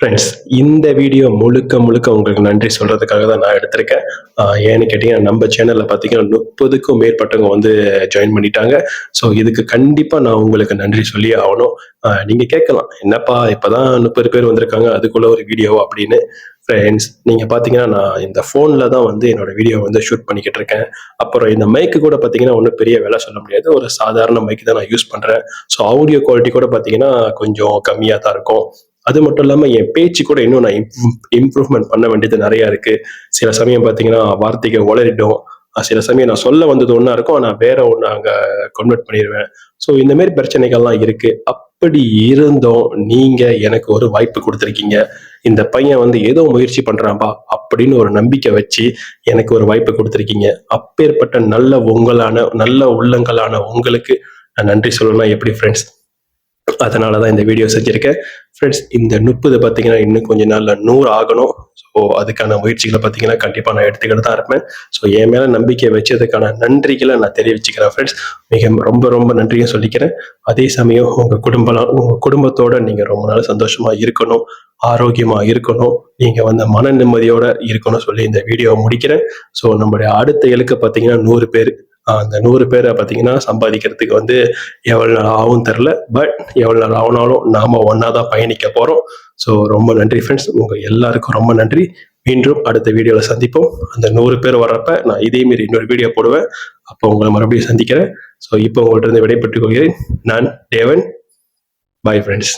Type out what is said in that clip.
Friends இந்த video முழுக்க முழுக்க உங்களுக்கு நன்றி சொல்கிறதுக்காக தான் நான் எடுத்திருக்கேன். ஏன்னு கேட்டிங்கன்னா நம்ம சேனலில் பார்த்தீங்கன்னா முப்பதுக்கும் மேற்பட்டவங்க வந்து ஜாயின் பண்ணிட்டாங்க. ஸோ இதுக்கு கண்டிப்பாக நான் உங்களுக்கு நன்றி சொல்லி ஆகணும். நீங்கள் கேட்கலாம். என்னப்பா இப்போ தான் முப்பது பேர் வந்திருக்காங்க அதுக்குள்ள ஒரு வீடியோ அப்படின்னு. ஃப்ரெண்ட்ஸ் நீங்கள் பார்த்தீங்கன்னா நான் இந்த ஃபோனில் தான் வந்து என்னோட வீடியோ வந்து ஷூட் பண்ணிக்கிட்டு இருக்கேன். அப்புறம் இந்த மைக்கு கூட பார்த்தீங்கன்னா ஒன்றும் பெரிய வேலை சொல்ல முடியாது. ஒரு சாதாரண மைக்கு தான் நான் யூஸ் பண்ணுறேன் ஸோ ஆடியோ குவாலிட்டி கூட பார்த்தீங்கன்னா கொஞ்சம் கம்மியாக தான் இருக்கும். அது மட்டும் இல்லாமல் என் பேச்சு கூட இன்னும் நான் இம்ப்ரூவ்மெண்ட் பண்ண வேண்டியது நிறைய இருக்கு. சில சமயம் பார்த்தீங்கன்னா வார்த்தைகள் உளறிடும் சில சமயம் நான் சொல்ல வந்தது ஒன்றா இருக்கும் ஆனால் வேற ஒன்று அங்கே கன்வெர்ட் பண்ணிடுவேன் ஸோ இந்த மாதிரி பிரச்சனைகள்லாம் இருக்கு. அப்படி இருந்தும். நீங்க எனக்கு ஒரு வாய்ப்பு கொடுத்துருக்கீங்க. இந்த பையன் வந்து ஏதோ முயற்சி பண்றான்பா அப்படின்னு ஒரு நம்பிக்கை வச்சு எனக்கு ஒரு வாய்ப்பு கொடுத்துருக்கீங்க. அப்பேற்பட்ட நல்ல உங்களான நல்ல உள்ளங்களான உங்களுக்கு நான் நன்றி சொல்லலாம். எப்படி ஃப்ரெண்ட்ஸ் அதனால தான் இந்த வீடியோ செஞ்சுருக்கேன். ஃப்ரெண்ட்ஸ் இந்த முப்பது பார்த்தீங்கன்னா இன்னும் கொஞ்சம் நாளில் நூறு ஆகணும். ஸோ அதுக்கான முயற்சிகளை பார்த்தீங்கன்னா கண்டிப்பாக நான் எடுத்துக்கிட்டு தான் இருப்பேன். ஸோ என் மேலே நம்பிக்கை வச்சதுக்கான நன்றிகளை நான் தெரிவிச்சுக்கிறேன் ஃப்ரெண்ட்ஸ் மிக ரொம்ப ரொம்ப நன்றியும் சொல்லிக்கிறேன். அதே சமயம் உங்கள் குடும்பம் உங்கள் குடும்பத்தோடு நீங்கள் ரொம்ப நாள் சந்தோஷமாக இருக்கணும் ஆரோக்கியமாக இருக்கணும் நீங்கள் வந்து மன நிம்மதியோடு இருக்கணும் சொல்லி இந்த வீடியோவை முடிக்கிறேன். ஸோ நம்மளுடைய அடுத்த இலக்கு பார்த்தீங்கன்னா நூறு பேர். அந்த நூறு பேரை பார்த்தீங்கன்னா சம்பாதிக்கிறதுக்கு வந்து எவ்வளோ நாள் ஆகும் தெரில பட் எவ்வளோ நாள் ஆகுனாலும் நாம் ஒன்றா தான் பயணிக்க போகிறோம் ஸோ ரொம்ப நன்றி ஃப்ரெண்ட்ஸ் உங்கள் எல்லாருக்கும் ரொம்ப நன்றி. மீண்டும் அடுத்த வீடியோவில் சந்திப்போம். அந்த நூறு பேர் வர்றப்ப நான் இதே மாரி இன்னொரு வீடியோ போடுவேன். அப்போ உங்களை மறுபடியும் சந்திக்கிறேன். ஸோ இப்போ உங்கள்கிட்ட இருந்து விடைபெற்றுக் கொள்கிறேன். நான் தேவன். Bye friends